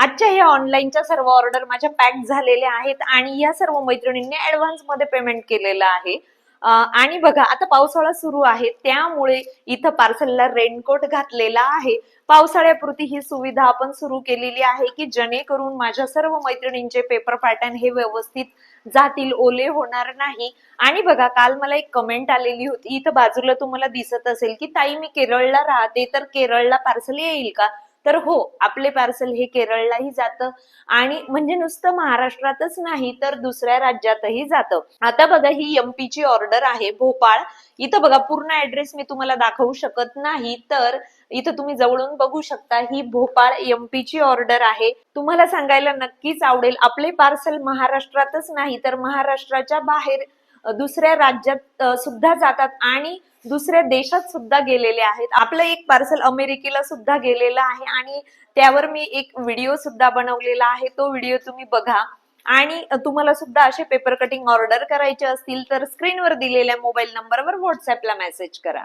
आजच्या ह्या ऑनलाईनच्या सर्व ऑर्डर माझ्या पॅक झालेल्या आहेत आणि या सर्व मैत्रिणींनी ऍडव्हान्समध्ये पेमेंट केलेलं आहे. आणि बघा आता पावसाळा सुरू आहे त्यामुळे इथं पार्सलला रेनकोट घातलेला आहे. पावसाळ्यापुरती ही सुविधा आपण सुरू केलेली आहे की जेणेकरून माझ्या सर्व मैत्रिणींचे पेपर पॅटर्न हे व्यवस्थित जातील ओले होणार नाही. आणि बघा काल मला एक कमेंट आलेली होती इथं बाजूला तुम्हाला दिसत असेल की ताई मी केरळला राहते तर केरळला पार्सल येईल का? तर हो आपले पार्सल हे केरळलाही जातं आणि म्हणजे नुसतं महाराष्ट्रातच नाही तर दुसऱ्या राज्यातही जातं. आता बघा ही एमपी ची ऑर्डर आहे भोपाळ. इथं बघा पूर्ण ऍड्रेस मी तुम्हाला दाखवू शकत नाही तर इथं तुम्ही जवळून बघू शकता ही भोपाळ एमपी ची ऑर्डर आहे. तुम्हाला सांगायला नक्कीच आवडेल आपले पार्सल महाराष्ट्रातच नाही तर महाराष्ट्राच्या बाहेर दुसऱ्या राज्यात सुद्धा जातात आणि दुसऱ्या देशात सुद्धा गेलेले आहेत. आपलं एक पार्सल अमेरिकेला सुद्धा गेलेलं आहे आणि त्यावर मी एक व्हिडिओ सुद्धा बनवलेला आहे. तो व्हिडिओ तुम्ही बघा. आणि तुम्हाला सुद्धा असे पेपर कटिंग ऑर्डर करायचे असतील तर स्क्रीनवर दिलेल्या मोबाईल नंबरवर व्हॉट्सअपला मेसेज करा.